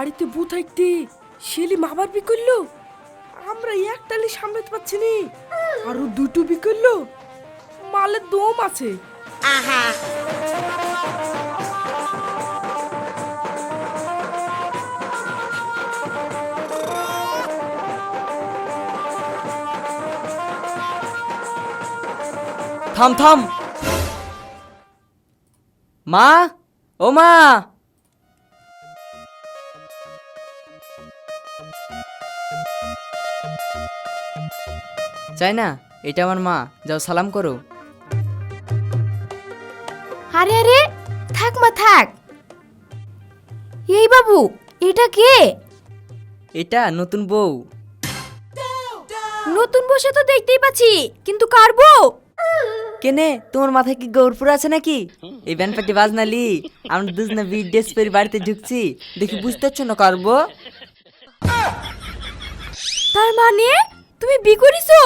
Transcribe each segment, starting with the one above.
বাড়িতে বউ থাকতে শেলি মাবার বি করল? আমরা একটালি সামলাতে পারছি নি। আরও দুটো বি করল। মালের দম আছে। থাম থাম। মা ও মা। চাই না এটা আমার মা যাও সালাম করো। আরে আরে থাক মা থাক। এই বাবু এটা কে? এটা নতুন বউ। নতুন বসে তো দেখতেই পাচ্ছি কিন্তু কার বউ? কেনে তোমার মাথায় কি গৌরপুর আছে নাকি? এই ব্যান পাটি বাজনালি আমরা দুজনে বি ড্রেস পরে বাড়িতে ঢুকছি দেখি বুঝতে পারছ না করব তার মানে? তুমি বি করিছো?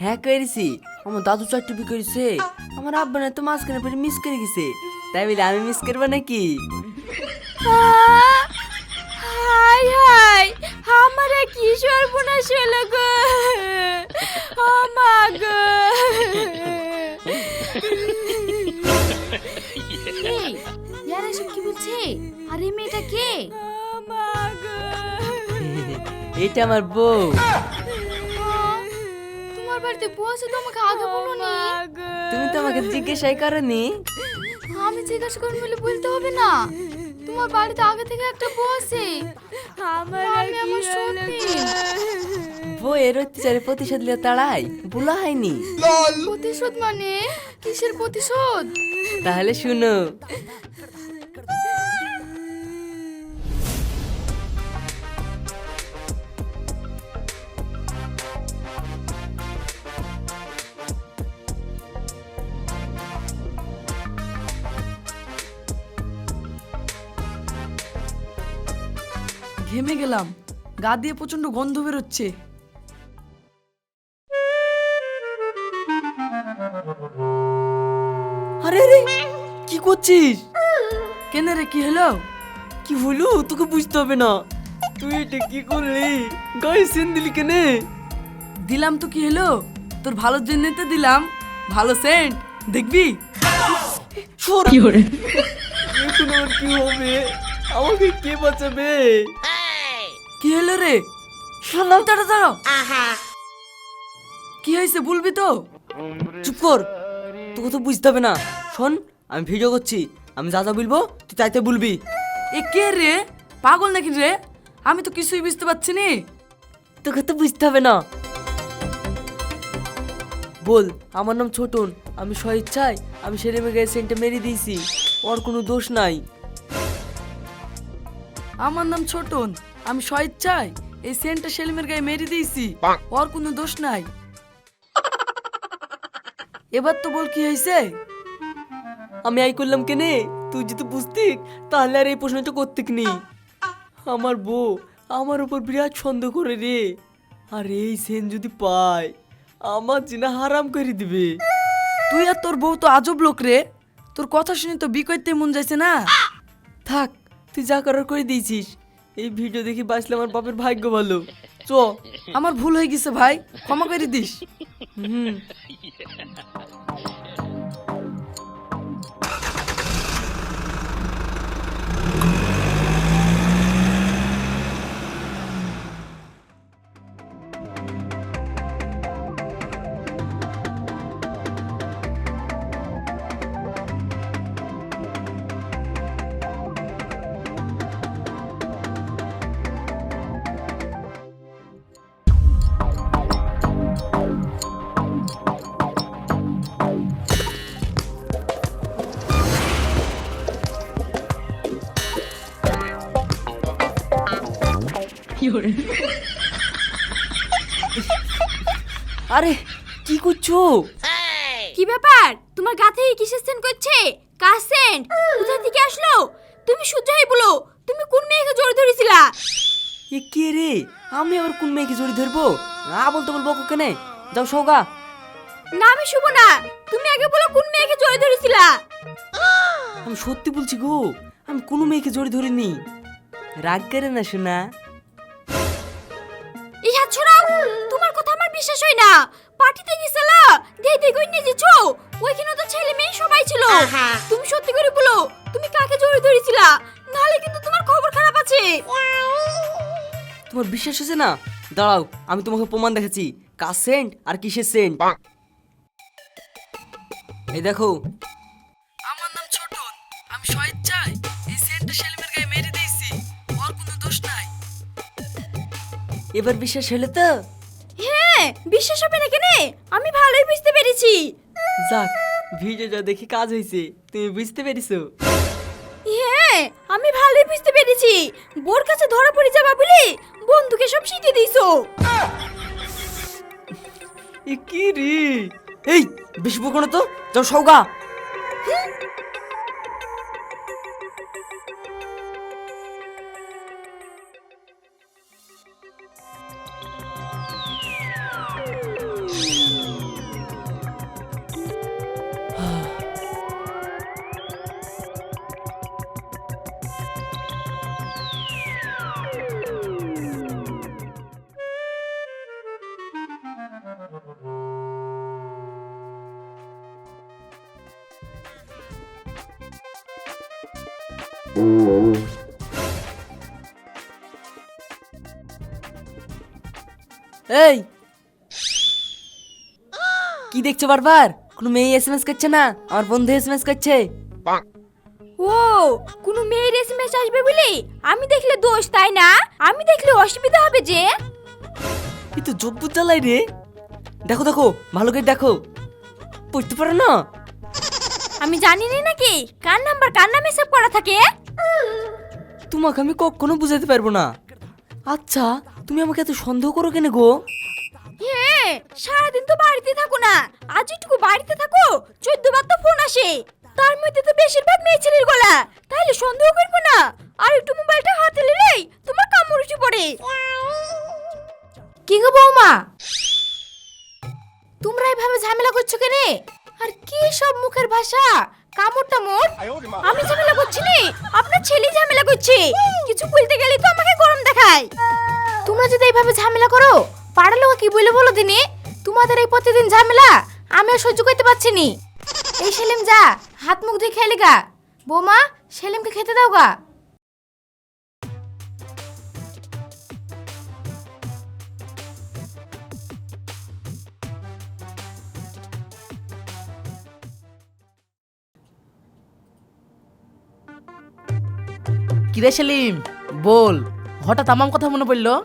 হ্যাঁ করেছি। আমার দাদু চারটি বি করেছে। আমার আব্বা না তো মাঝখানে পরে মিস করে গেছে। তাই বলে আমি মিস করব নাকি! হাই হাই আমার কি সর্বনাশ হলো গো? ও মা গো। এই ইয়ারা সব কি বলছে? আর মেয়েটা কে? মা গো। এটা আমার বউ। বাড়িতে বউ আছে তো আমাকে আগে বলোনি তুমি তো আমাকে জিজ্ঞাসাই করনি। আমি জিজ্ঞাসা করব বলে বলতে হবে না। তোমার বাড়িতে আগে থেকে একটা বউ আছে। আমি আমার সত্যি। বউয়ের অত্যাচারে প্রতিশোধ লিয়ে তাড়াই বলা হয়নি। প্রতিশোধ মানে? কিসের প্রতিশোধ? তাহলে শুনো ঘেমে গেলাম। গা দিয়ে প্রচণ্ড গন্ধ বেরোচ্ছে। আরে আরে কি করছিস? কেন রে কি হলো? কি হলো? তোকে বুঝতে হবে না। তুই এটা কি করলি? গায়ে সেন দিলি কেনে? দিলাম তো কি হলো? তোর ভালোর জন্যই তো দিলাম। ভালো সেন্ট দেখবি? এখন আমার কি হবে। আমাকে কে বাঁচাবে? কি হলো রে? দাঁড়া কি হয়েছে বলবি তো? চুপ কর। তোকে তো বুঝতে হবে না। শোন আমি ভিডিও করছি। আমি যা যা বলব তুই তাইতে বলবি। এ কে রে? পাগল নাকি রে? আমি তো কিছুই বুঝতে পারছি নি। তোকে তো বুঝতে হবে না। বল আমার নাম ছোটন। আমি স্বইচ্ছায় আমি সেরে মেয়ে সেন্টে মেরে দিয়েছি। ওর কোনো দোষ নাই। আমার নাম ছোটন। আমি স্বইচ্ছায় এই সেন্টটা সেলিমের গায়ে মেরে দিয়েছি। ওর কোনো দোষ নাই। এবার তো বল কি হয়েছে? আমি আই করলাম কেনে? তুই যদি বুঝতি তাহলে আর এই প্রশ্নটা করতে নি। আমার বউ আমার উপর বিরাট সন্দেহ করে রে। আর এই সেন যদি পায় আমার জিনা হারাম করে দিবে। তুই আর তোর বউ তো আজব লোক রে। তোর কথা শুনে তো বিকইতে মন যাইছে না। থাক তুই যা করার করে দিয়েছিস। এই ভিডিও দেখি বাঁচলে আমার বাপের ভাগ্য ভালো। চ। আমার ভুল হয়ে গেছে ভাই, ক্ষমা করে দিস। হুম। আরে কি করছ? কি ব্যাপার? তোমার গা থেকে কিসের সেন্ট করছে? কার সেন্ট কোথা থেকে আসলো? তুমি সহ্য হয়ে বলো। তুমি কোন মেয়েকে ধরেছিলা? এ কে রে? আমি আবার কোন মেয়েকে জড়ি ধরবো? না বলতে বলব কেনে যাও সৌগা না আমি শুভ না। তুমি আগে বলো কোন মেয়েকে জড়ি ধরেছিলা? আমি সত্যি বলছি গো আমি কোনো মেয়েকে জড়ি ধরিনি। রাগ করে না শোনা আমার না। পার্টিতে গেছিলা দেই দেই কই যেছো ওইখানে তো ছেলে মেয়ে সবাই ছিল। তুমি সত্যি করে বলো তুমি কাকে জড়িয়ে ধরেছিলা? নাহলে কিন্তু তোমার খবর খারাপ আছে। তোমার বিশ্বাস হচ্ছে না? দাঁড়াও আমি তোমাকে প্রমাণ দেখাচ্ছি। কার সেন্ট আর কিসের সেন্ট? এই দেখো। আমার নাম ছোটন। আমি স্বেচ্ছায় এই সেন্টটা সেলিমের গায়ে মেরে দিয়েছি। ওর কোনো দোষ নাই। এবার বিশ্বাস হলে তো? বিশ্বাস হবে না কেনে? আমি ভালোই বুঝতে পেরেছি। যাক ভিডিওটা দেখে কাজ হয়েছে তুমি বুঝতে পেরেছ? হ্যাঁ আমি ভালোই বুঝতে পেরেছি। বোর কাছে ধরা পড়ে যাবা বলে বন্ধুকে সব শিখিয়ে দিয়েছ এ কি রে? এই বেশি বকো না তো যাও সৌগা এই! কি দেখছ বারবার? কোনো মেয়ে এসএমএস করছে না? আমার বন্ধু এসএমএস করছে। ও কোনো মেয়ের এসএমএস আসবে বলে? আমি দেখলে দোষ তাই না? আমি দেখলে অসুবিধা হবে যে। এই তো জব্বু চালাই রে। দেখো দেখো ভালো করে দেখো। পড়তে পারো না? আমি জানি না নাকি? কার নাম্বার কার নামে সেভ করা থাকে? তোমাকে আমি কখনো বুঝাতে পারব না। আচ্ছা তুমি আমাকে এত সন্দেহ করো কেন গো? হ্যাঁ সারাদিন তো বাড়িতে থাকো না। আজ একটু বাড়িতে থাকো চোদ্দ বার তো ফোন আসে। তার মধ্যে তো বেশিরভাগ মেয়ে ছেলের গলা। তাহলে সন্দেহ করব না। আর একটু মোবাইলটা হাতে নিলেই তোমার কামড় উঠে পড়ে। কি গো বৌমা? তোমরা এভাবে ঝামেলা করছ কেনে? আর কি সব মুখের ভাষা? কামড় মোর। আমি ঝামেলা করছি নি। আপনার ছেলে ঝামেলা করছে। কিছু বলতে গেলে তো আমাকে গরম দেখায়। তোমরা যদি এইভাবে ঝামেলা করো পাড়ার লোক কি বলে বলো দিনে? তোমাদের এই প্রতিদিন ঝামেলা আমি আর সহ্য করতে পারছি নি। এই সেলিম যা হাত মুখ ধুয়ে খেলে গা। বৌমা সেলিমকে খেতে দাও গা। কিরে সেলিম বল হঠাৎ আমার কথা মনে পড়ল?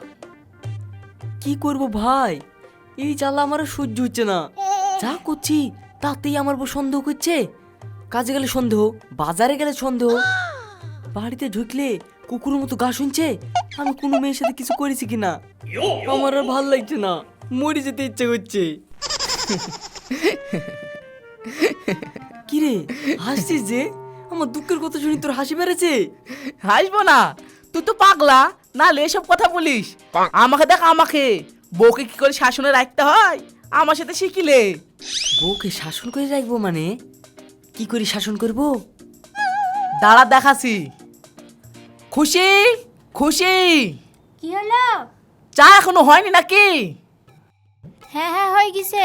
কি করব ভাই? এই জ্বালা আমার আর সহ্য হচ্ছে না। যা করছি তাতেই আমার বউ সন্দেহ করছে। কাজে গেলে সন্দেহ বাজারে গেলে সন্দেহ। বাড়িতে ঢুকলে কুকুরের মতো গা শুনছে আমি কোনো মেয়ের সাথে কিছু করেছি কিনা? আমার আর ভালো লাগছে না মরে যেতে ইচ্ছে করছে। কিরে হাসছিস যে? আমার দুঃখের কথা শুনি তোর হাসি বেড়েছে? হাসবো না। তুই তো পাগলা না লে এসব কথা বলিস। আমাকে দেখ আমাকে। বউকে কি করে শাসনে রাখতে হয়? আমার সাথে শিখিলে। বউকে শাসন করে রাখব মানে? কি করে শাসন করব? দাঁড়া দেখাছি খুশি? খুশি? কি হলো? চা এখনও হয়নি নাকি? হ্যাঁ হ্যাঁ হয়ে গেছে।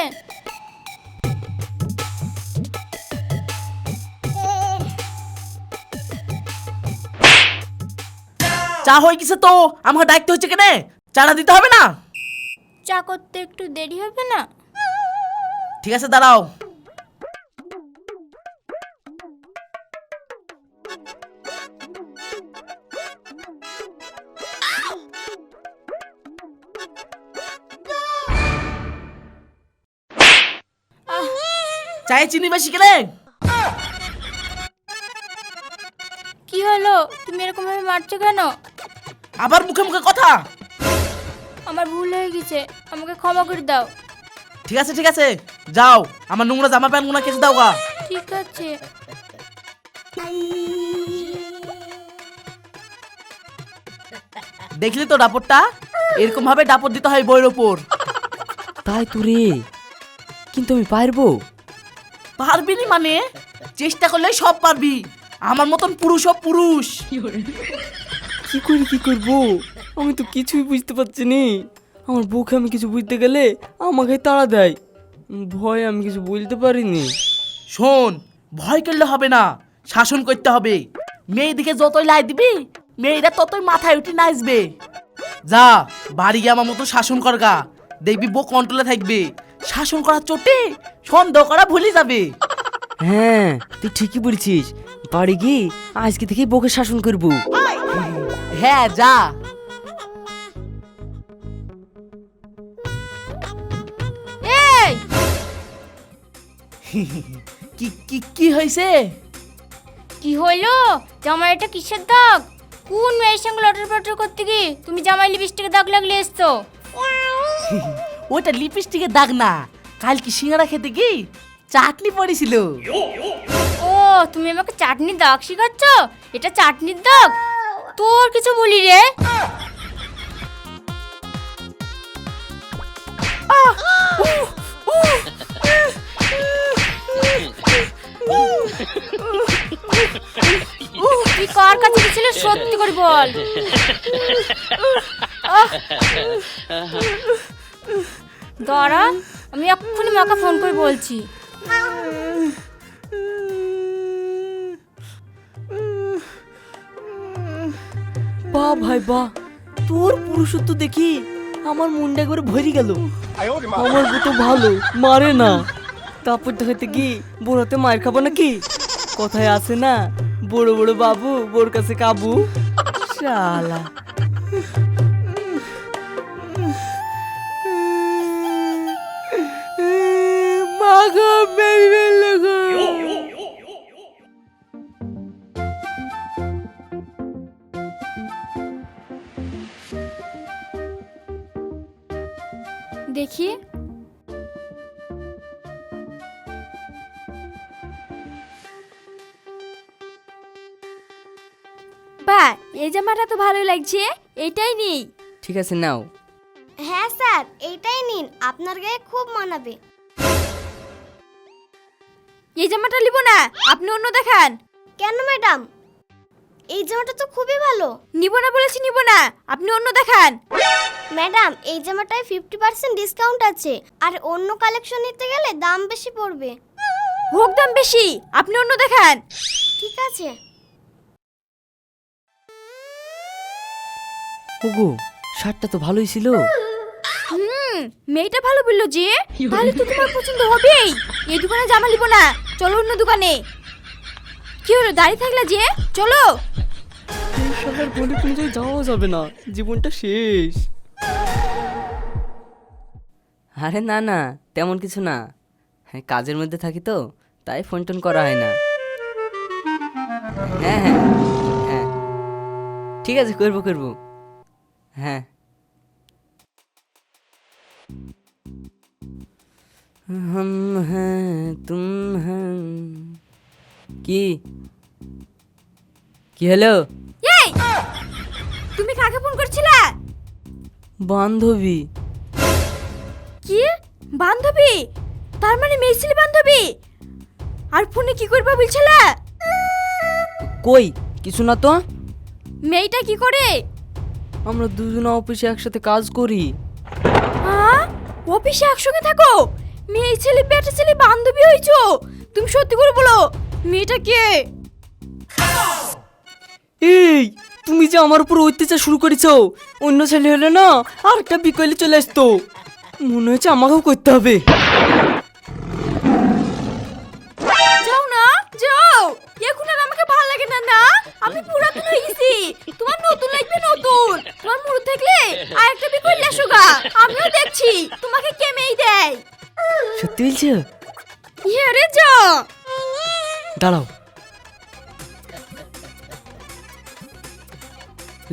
চা হয়ে গেছে তো আমাকে দায়িত্ব হচ্ছে কেনে? চাটা দিতে হবে না? চা করতে একটু দেরি হবে না? ঠিক আছে দাঁড়াও। চায়ে চিনি বেশি কেনে? কি হলো? তুমি এরকম ভাবে মারছো কেন? আবার মুখে মুখে কথা? আমার ভুল হয়ে গেছে আমাকে ক্ষমা করে দাও। ঠিক আছে ঠিক আছে যাও আমার নোংরা জামা প্যান্ট গুনা কেচে দাও গা। ঠিক আছে। দেখলি তো ডাপটটা এরকম ভাবে ডাপট দিতে হয় বইয়ের ওপর। তাই তো রে কিন্তু আমি পারব? পারবি নি মানে? চেষ্টা করলে সব পারবি। আমার মতন পুরুষ ও পুরুষ। কি করি কি করব? আমি তো কিছুই বুঝতে পারছি নি। আমার বউকে আমি কিছু বুঝতে গেলে আমাকে তাড়া দেয়। ভয় আমি কিছু বলতে পারিনি। শোন ভয় করলে হবে না। শাসন করতে হবে। মেয়েদিকে যতই লাই দিবি মেয়েরা ততই মাথায় উঠে নাচবে। যা বাড়ি গিয়ে আমার মতো শাসন করগা দেখবি বউ কন্ট্রোলে থাকবে। শাসন করার চোটে সন্দেহ করা ভুলে যাবে। হ্যাঁ তুই ঠিকই বলছিস। বাড়ি গিয়ে আজকে থেকে বউকে শাসন করব। হ্যাঁ যা। এই! কি কি কি হয়েছে? কি হইল? জামাই এটা কিসের দাগ? কোন মেয়ের সঙ্গে লটর পটর করতে গিয়ে তুমি জামাই লিপস্টিকের দাগ লাগলে এসছো? ওটা লিপস্টিকের দাগ না কাল কি সিঙ্গারা খেতে কি চাটনি পড়েছিল। ও তুমি আমাকে চাটনির দাগ শিখাচ্ছ? এটা চাটনির দাগ? তোর কিছু বলি রে। তুই কার কাছে গেছিলে সত্যি করে বল! দাঁড়া, আমি এক্ষুনি মাকে ফোন করে বলছি। বা ভাই বা, তোর পুরুষত্ব দেখি আমার মনটা একবারে ভরে গেল। আমার তো ভালো, মারে না। তারপর দেখাতে কি, বোর হাতে মায়ের খাব নাকি? কথায় আছে না, বড় বড় বাবু, বোর কাছে কাবু। শালা। মাগো মেরি দেখি। বা এই জামাটা তো ভালো লাগছে এটাই নেই। ঠিক আছে নাও। হ্যাঁ স্যার এইটাই নিন আপনার গায়ে খুব মানাবে। এই জামাটা নিব না আপনি অন্য দেখান। কেন ম্যাডাম? এই জামাটা তো খুবই ভালো। নিব না বলেছি নিব না আপনি অন্য দেখান। ম্যাডাম এই জামাটায় ফিফটি পার্সেন্ট ডিসকাউন্ট আছে আর অন্য কালেকশন নিতে গেলে দাম বেশি পড়বে। হোক দাম বেশি আপনি অন্য দেখান। ঠিক আছে। ওগো শার্টটা তো ভালোই ছিল। হুম মেয়েটা ভালো বলল যে তাহলে তো তোমার পছন্দ হবেই। এই দোকানে জামা নিব না চলো অন্য দোকানে। কি হলো দাঁড়িয়ে থাকলা যে চলো এই শহর বলে কোনো জায়গায় যাওয়া যাবে না জীবনটা শেষ আরে না না তেমন কিছু না হ্যাঁ কাজের মধ্যে থাকি তো তাই ফোন টোন করা হয় না হ্যাঁ হ্যাঁ হ্যাঁ ঠিক আছে করবো করবো হ্যাঁ हम हैं तुम हैं কি? কি হলো? এই! তুমি কাকে ফোন করছিলা? বান্ধবী। কি? বান্ধবী? তার মানে মেয়েছিলি বান্ধবী? আর ফোনে কি করবা বলছিলা? কই? কিছু না তো? মেয়েটা কি করে? আমরা দুজন অফিসে একসাথে কাজ করি। হ্যাঁ? অফিসে একসঙ্গে থাকো? মেয়ে ছেলে বেটা ছেলে বান্ধবী হয়েছো। তুমি সত্যি করে বলো মেয়েটা কে? এই তুমি যে আমার উপর অত্যাচার শুরু করেছ অন্য ছেলে হলে না আর একটা বিকেলে চলে আসতো। মনে হচ্ছে আমাকেও করতে হবে। যাও না যাও। এখন আর আমাকে ভালো লাগে না না। আমি পুরাতন হয়ে গেছি তোমার নতুন লাগবে নতুন। তোমার মুড় থাকলে আর একটা বি করলে আমিও দেখছি। তোমাকে কে মেয়ে দেয়? সত্যি বলছো? ইয়ে রে যা। দাঁড়াও।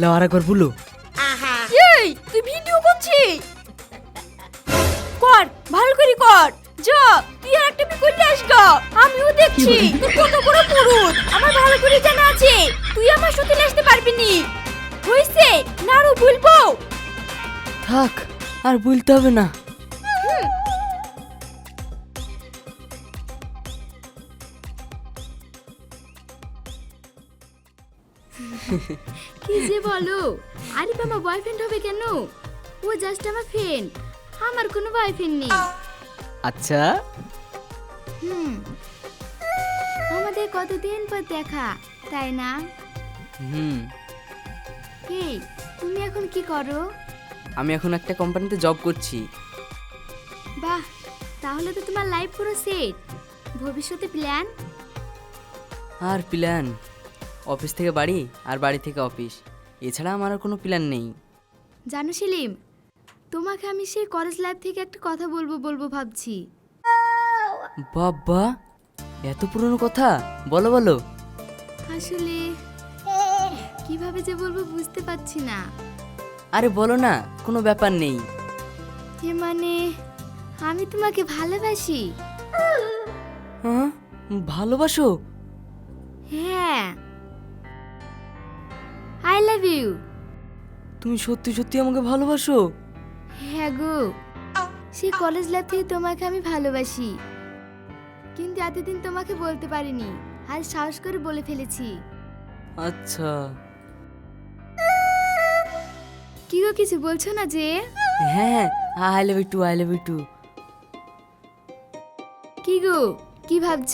লাও আর একবার বলো এই তুই ভিডিও করছিস? কর ভালো করে কর। যা তুই আর একটা বি করলে আসগা আমিও দেখছি। তুই কত বড় পুরুষ। আমার ভালো করে জানা আছে। তুই আমার সাথে আসতে পারবি নি। হইছে না আরও বলব থাক আর বলতে হবে না। কি যে বলো? আরিফ আমার বয়ফ্রেন্ড হবে কেন? ও জাস্ট আমার ফ্রেন্ড আমার কোনো বয়ফ্রেন্ড নেই। আচ্ছা। হুম। আমাদের কতদিন পর দেখা তাই না? হুম। এই তুমি এখন কি করো? আমি এখন একটা কোম্পানিতে জব করছি। বাহ তাহলে তো তোমার লাইফ পুরো সেট ভবিষ্যতে প্ল্যান আর প্ল্যান অফিস থেকে বাড়ি আর বাড়ি থেকে অফিস। এছাড়া আমার আর কোনো প্ল্যান নেই। জানো সেলিম তোমাকে আমি সেই কলেজ লাইফ থেকে একটা কথা বলব বলব ভাবছি। বাবা এত পুরনো কথা? বলো বলো। আসলে কীভাবে যে বলব বুঝতে পারছি না। আরে বলো না কোনো ব্যাপার নেই। এ মানে আমি তোমাকে ভালোবাসি? হ্যাঁ ভালোবাসো? হ্যাঁ। আই লাভ ইউ তুমি সত্যি সত্যি আমাকে ভালোবাসো? হ্যাঁ গো। সেই কলেজ লাইফ থেকে তোমাকে আমি ভালোবাসি। কিন্তু এতদিন তোমাকে বলতে পারিনি। আজ সাহস করে বলে ফেলেছি। আচ্ছা। কি গো কিছু বলছো না যে? হ্যাঁ I love you too I love you too কি গো কি ভাবছ?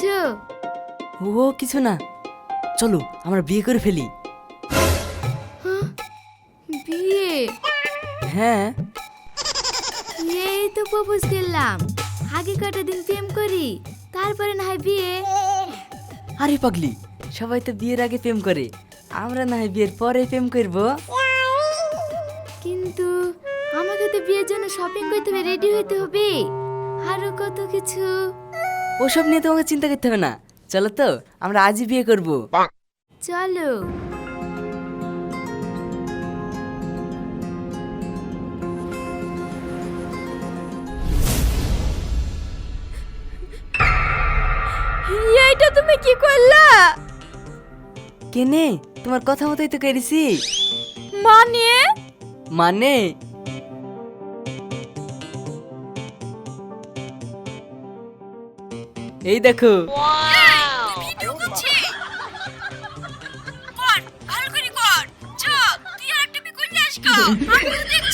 ও কিছু না। চলো আমরা বিয়ে করে ফেলি। হ্যাঁ। এই তো প্রপোজ করলাম। আগে কটা দিন প্রেম করি তারপরে না হয় বিয়ে। আরে পাগলি সবাই তো বিয়ের আগে প্রেম করে। আমরা না হয় বিয়ের পরে প্রেম করব। কিন্তু আমাকে তো বিয়ের জন্য শপিং করতে হবে রেডি হতে হবে। আরও কত কিছু। ওসব নিয়ে তোমাকে চিন্তা করতে হবে না। চলো তো আমরা আজই বিয়ে করব। চলো। এইটা তুমি কি করলা? কেনে তোমার কথা মতোই তো করেছি মানে? মানে? এই দেখো। ভিডিও করছি। কর ভালো করে কর। তুই আর তুমি করলে আসকা আমিও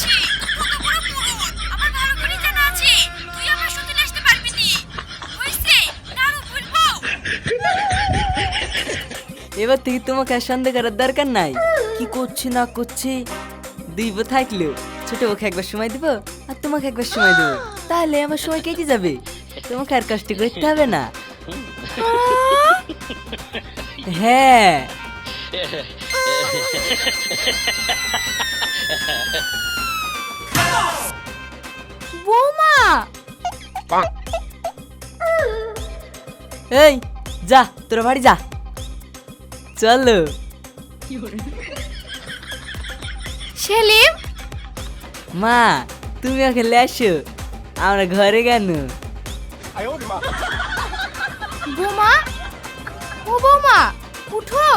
এবার থেকে তোমাকে আর সন্দেহ করার দরকার নাই। কি করছি না করছি দিব থাকলেও। ছোট বউকে একবার সময় দিব আর তোমাকে একবার সময় দেবো। তাহলে আমার সময় কেটে যাবে। তোমাকে আর কষ্ট করতে হবে না। হ্যাঁ। বৌমা! এই যা তোরা বাড়ি যা। চলো। সেলিম? মা তুমি ওকে লেসো আমরা ঘরে কেন? বোমা? ও বোমা উঠো।